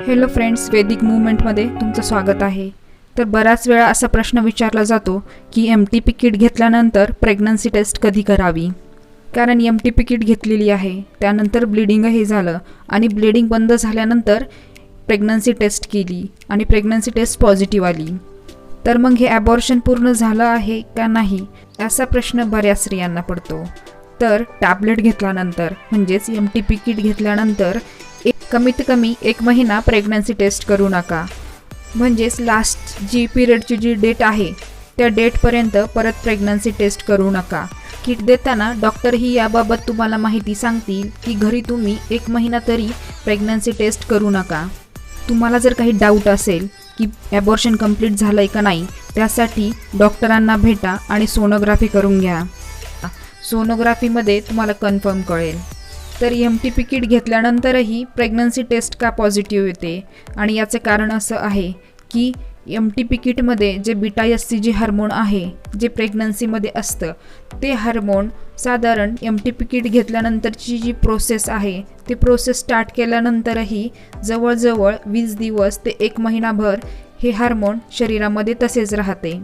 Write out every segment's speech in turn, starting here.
Hello friends वेदिक मुवमेंटमध्ये तुमचं स्वागत आहे. तर बऱ्याच वेळा असा प्रश्न विचारला जातो की एम टी पी किट घेतल्यानंतर प्रेग्नन्सी टेस्ट कधी करावी? कारण एम टी पी किट घेतलेली आहे त्यानंतर ब्लिडिंगही झालं आणि ब्लिडिंग बंद झाल्यानंतर प्रेग्नन्सी टेस्ट केली आणि प्रेग्नन्सी टेस्ट पॉझिटिव्ह आली. तर मग हे ॲबॉर्शन पूर्ण झालं आहे का नाही असा प्रश्न बऱ्याच स्त्रियांना पडतो. तर टॅबलेट घेतल्यानंतर म्हणजेच एम टी पी किट घेतल्यानंतर कमीत कमी एक महिना प्रेग्नन्सी टेस्ट करू नका. म्हणजेच लास्ट जी पिरियडची जी डेट आहे त्या डेटपर्यंत परत प्रेग्नन्सी टेस्ट करू नका. किट देताना डॉक्टरही याबाबत तुम्हाला माहिती सांगतील की घरी तुम्ही एक महिना तरी प्रेग्नन्सी टेस्ट करू नका. तुम्हाला जर काही डाऊट असेल की ॲबॉर्शन कंप्लीट झालं आहे का नाही त्यासाठी डॉक्टरांना भेटा आणि सोनोग्राफी करून घ्या. सोनोग्राफीमध्ये तुम्हाला कन्फर्म कळेल. तर एम टी पी किट घेतल्यानंतरही प्रेग्नन्सी टेस्ट का पॉझिटिव्ह येते? आणि याचे कारण असं आहे की एम टी पी किटमध्ये जे beta S C G hormone आहे जे प्रेग्नन्सीमध्ये असतं ते हार्मोन साधारण एम टी पी किट घेतल्यानंतरची जी प्रोसेस आहे ती प्रोसेस स्टार्ट केल्यानंतरही जवळजवळ वीस दिवस ते एक महिनाभर हे हार्मोन शरीरामध्ये तसेच राहते.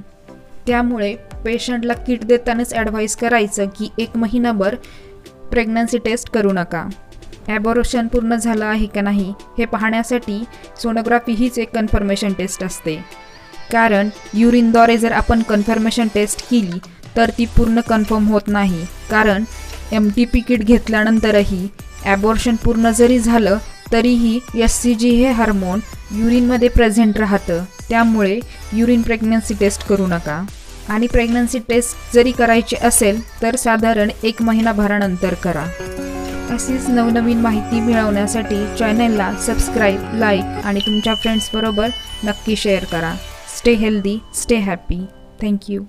त्यामुळे पेशंटला किट देतानाच ॲडवाईस करायचं की एक महिनाभर प्रेग्नन्सी टेस्ट करू नका. ॲबोरोशन पूर्ण झालं आहे का नाही हे पाहण्यासाठी सोनोग्राफी हीच एक कन्फर्मेशन टेस्ट असते. कारण युरिनद्वारे जर आपण कन्फर्मेशन टेस्ट केली तर ती पूर्ण कन्फर्म होत नाही. कारण एम टी पी किट घेतल्यानंतरही ॲबॉर्शन पूर्ण जरी झालं तरीही एस सी जी हे हार्मोन युरिनमध्ये प्रेझेंट राहतं. त्यामुळे युरिन प्रेग्नन्सी टेस्ट करू नका. आणि प्रेग्नन्सी टेस्ट जरी करायची असेल तर साधारण एक महिनाभरानंतर करा. अशीच नवनवीन माहिती मिळवण्यासाठी चॅनलला सबस्क्राईब लाईक आणि तुमच्या फ्रेंड्सबरोबर नक्की शेअर करा. Stay healthy stay happy thank you